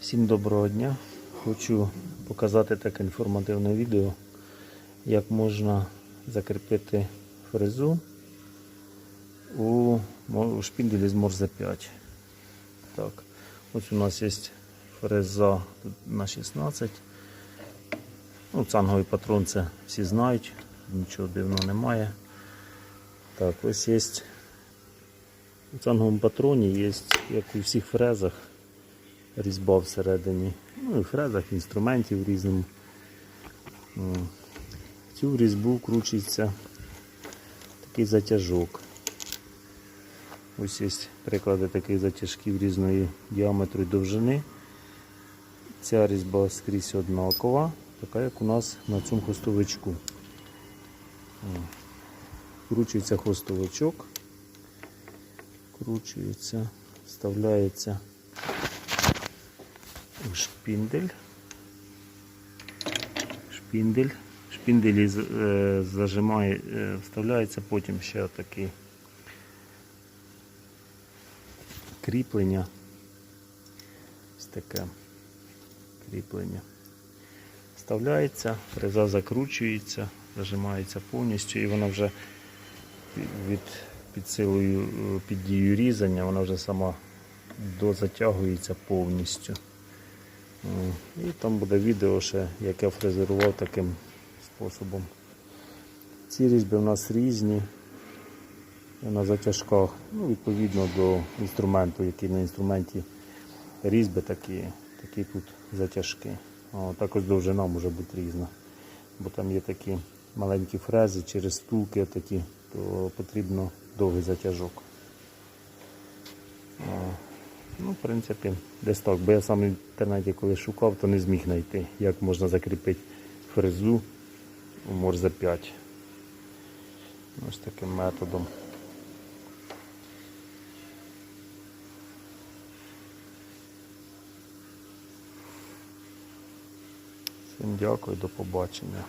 Всім доброго дня. Хочу показати таке інформативне відео, як можна закріпити фрезу у шпінделі з Морзе 5. Так, ось у нас є фреза на 16. Ну, цанговий патрон це всі знають, нічого дивного немає. Так, ось є у цанговому патроні є, як у всіх фрезах, різьба всередині. Ну і в фрезах, інструментів різному. В цю різьбу вкручується такий затяжок. Ось є приклади таких затяжків різної діаметру і довжини. Ця різьба скрізь однакова, така як у нас на цьому хвостовичку. О. Вкручується хвостовичок, вкручується, вставляється шпіндель. Шпіндель. Шпінделі е, зажимає, е, вставляється потім ще такий кріплення. Ось таке кріплення. Вставляється, фреза закручується, зажимається повністю і вона вже від, під силою, е, під дією різання, вона вже сама дозатягується повністю. І там буде відео ще, як я фрезерував таким способом. Ці різьби в нас різні на затяжках, ну, відповідно до інструменту, який на інструменті різьби такі, такі тут затяжки. О, також довжина може бути різна. Бо там є такі маленькі фрези через втулки такі, то потрібно довгий затяжок. Ну, в принципі, десь так. Бо я сам в інтернеті коли шукав, то не зміг знайти, як можна закріпити фрезу у Морзе 5. Ось таким методом. Всім дякую, до побачення.